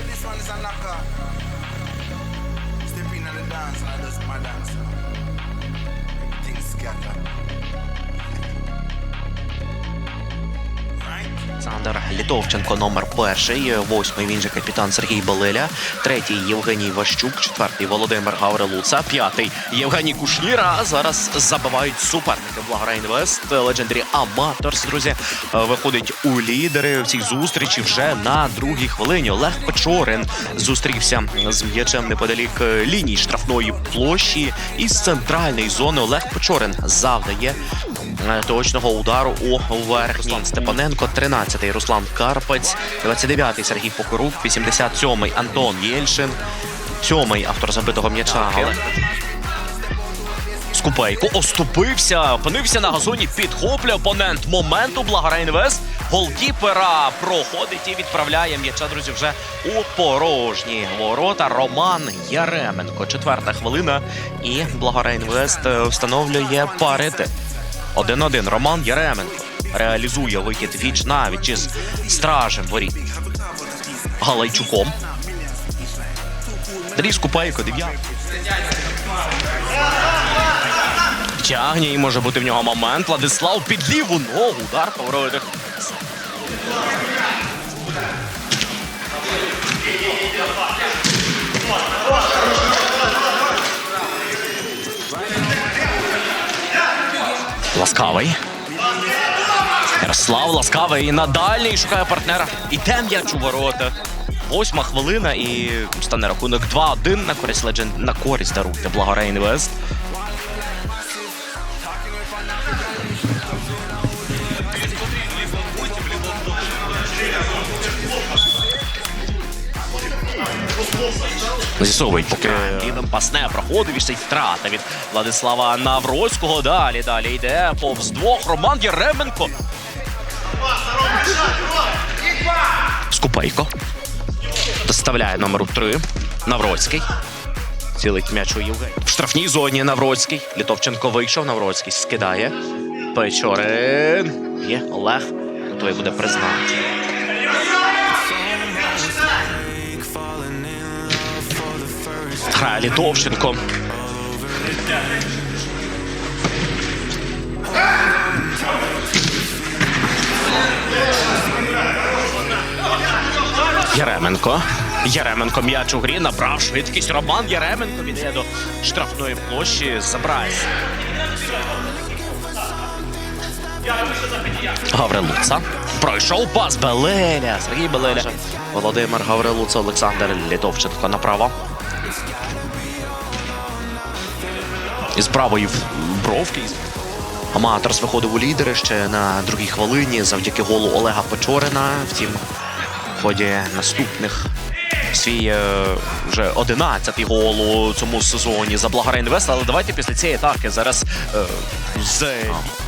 is a knocker. Step in on the dance and I just my dance. Everything scatter. Олександр Літовченко, номер перший, восьмий він же капітан Сергій Балеля, третій Євгеній Ващук, четвертий Володимир Гаврилуца, п'ятий Євгеній Кушніра. Зараз забивають суперники Благора Інвест. Legendary Amateurs, друзі, е, виходить у лідери в цій зустрічі вже на другій хвилині. Олег Печорин зустрівся з м'ячем неподалік е, лінії штрафної площі із центральної зони. Олег Печорин завдає точного удару у верхній. Степаненко, 13-й Руслан Карпець, 29-й Сергій Покорук, 87-й Антон Єльшин, 7-й автор забитого м'яча. Скупейко оступився, опинився на газоні, підхоплює опонент. Момент у Благора Інвест. Голкіпера проходить і відправляє м'яча, друзі, вже у порожні ворота. Роман Яременко. Четверта хвилина. І Благора Інвест е, встановлює парити. 1-1. Роман Яременко реалізує вихід віч навіть із стражем воріт. Галайчуком. Дріз Купейко, 9. Тягне і може бути в нього момент. Владислав під ліву ногу. Удар по Ласкавий. Ярослав ласкавий на дальній шукає партнера. Іде м'яч у ворота. Восьма хвилина і стане рахунок 2-1 на користь Legend, на користь даруйте Благора Інвест. З'ясовують, поки пасне проходив і втрата від Владислава Навроцького. Далі, далі йде повз двох. Роман Єременко. Скупейко. Доставляє номеру 3. Навроцький. Цілить м'яч у Євгеній. В штрафній зоні Навроцький. Літовченко вийшов. Навроцький скидає. Печорин. Є Олег. Той буде призначений. Грає Літовченко. Яременко. Яременко м'яч у грі набрав швидкість. Роман Яременко віддає до штрафної площі. Забирає. Гаврилуца. Пройшов пас Белеля. Сергій Белеля. Володимир Гаврилуца, Олександр Літовченко направо. Із правої бровки. Аматорс виходив у лідери ще на другій хвилині завдяки голу Олега Печорина. Втім, в ході наступних свій е, вже 11-й гол у цьому сезоні за Благара Інвест. Але давайте після цієї атаки зараз е, з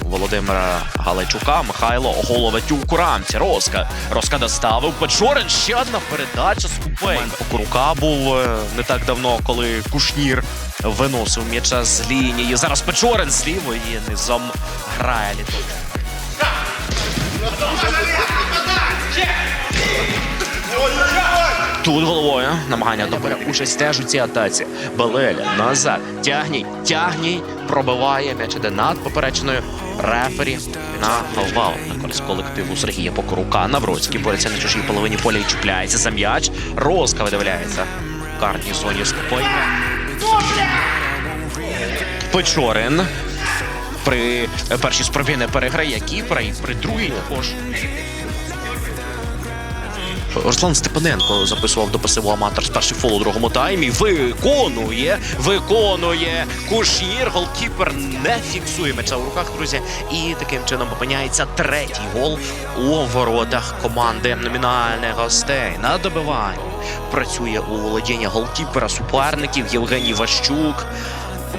Володимира Галайчука Михайло Головатюк у рамці. Роска. Роска доставив Печорин. Ще одна передача з купей. Рука був е, не так давно, коли Кушнір виносив м'яча з лінії. Зараз Печорин з лівої низом грає літок. Тут головою намагання до участь теж у цій атаці. Белеля назад. Тягній, тягній, пробиває м'яч іде над поперечною рефері на Галвал. На користь колективу Сергія Покорука. Навроцький бореться на чужій половині поля і чіпляється за м'яч. Розка видивляється. В карній зоні скупої. Печорин. При першій спробі не переграє Кіпра і при другій також. Руслан Степаненко записував до пасиву аматор з перший фол у другому таймі. Виконує, виконує. Кушнір, голкіпер не фіксує м'яча в руках, друзі. І таким чином опиняється третій гол у воротах команди номінальних гостей. На добиванні працює у володіння голкіпера суперників Євгеній Ващук.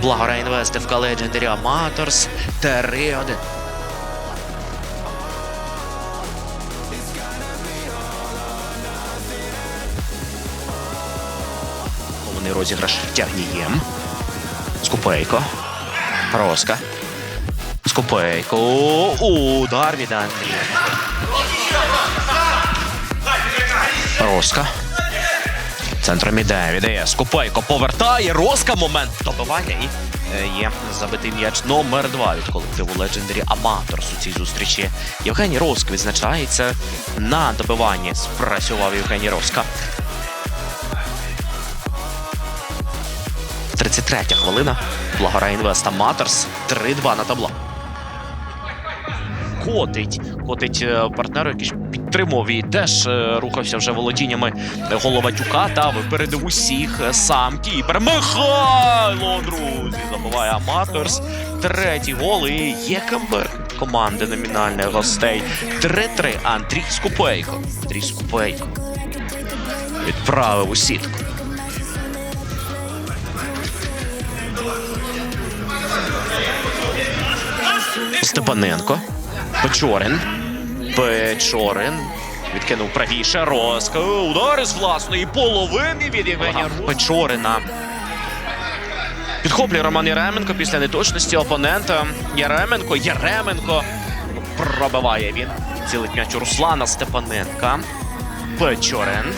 Благора Інвест ФК Legendary Amateurs 3-1. Вони розіграш тягнієм. Скупейко. Роска. Скупейко. Удар від Андрія. Роска. Центром іде, віддає Скупейко повертає. Роска момент добивання і е, є забитий м'яч номер два від колективу Legendary Amateurs у цій зустрічі. Євгеній Роск відзначається на добиванні. Спрацював Євгеній Роска. 33 хвилина. Благора Інвест Аматорс. 3-2 на табло. Котить. Котить е, партнеру, який ж підтримував і теж е, рухався вже володіннями Головатюка та випередив усіх е, сам кіпер. Михайло, друзі, забиває Аматорс. Третій гол і є камбер команди номінальних гостей. 3-3. Андрій Скупейко. Андрій Скупейко. Відправив у сітку. Степаненко. Печорин. Печорин. Відкинув правіше. Роска. Удар з власної половини від Євгенія Печорина. Підхоплює Роман Яременко після неточності опонента. Яременко. Яременко. Пробиває він. Цілить м'яч у Руслана Степаненка. Печорин.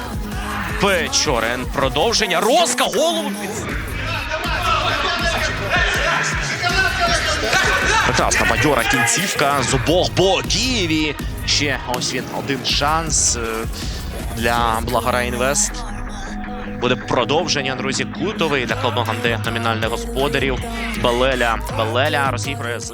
Печорин. Продовження. Роска. Голову Прекрасна бадьора кінцівка з обох боків. І ще ось він один шанс е, для Благора Інвест. Буде продовження, друзі, кутовий для команди номінальних господарів. Балеля. Балеля розігрує з